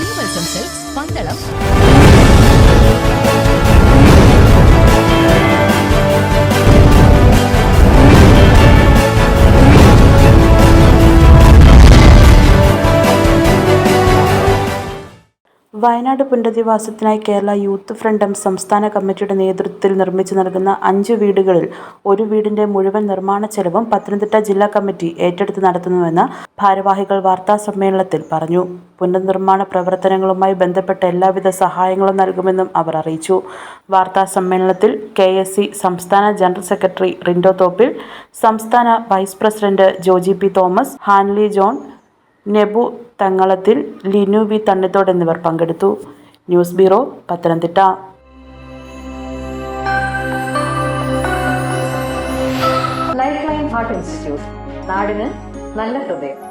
Sreevalsam cells Pandalam Wayanad പുനരധിവാസത്തിനായി Kerala youth front M സംസ്ഥാന കമ്മിറ്റിയുടെ നേതൃത്വത്തിൽ നിർമ്മിച്ചു നൽകുന്ന അഞ്ച് വീടുകളിൽ ഒരു വീടിന്റെ മുഴുവൻ നിർമ്മാണ ചെലവും പത്തനംതിട്ട ജില്ലാ കമ്മിറ്റി ഏറ്റെടുത്ത് നടത്തുന്നുവെന്ന് ഭാരവാഹികൾ വാർത്താ സമ്മേളനത്തിൽ പറഞ്ഞു. പുനർനിർമ്മാണ പ്രവർത്തനങ്ങളുമായി ബന്ധപ്പെട്ട എല്ലാവിധ സഹായങ്ങളും നൽകുമെന്നും അവർ അറിയിച്ചു. വാർത്താ സമ്മേളനത്തിൽ കെ സംസ്ഥാന ജനറൽ സെക്രട്ടറി റിൻഡോ തോപ്പിൽ സംസ്ഥാന vice president Joji P Thomas Hanly John Nebu Thangalathil Linu V Thannithode എന്നിവർ പങ്കെടുത്തു. News bureau Pathanamthitta. Life line heart institute നാടിന് നല്ല ഹൃദയം.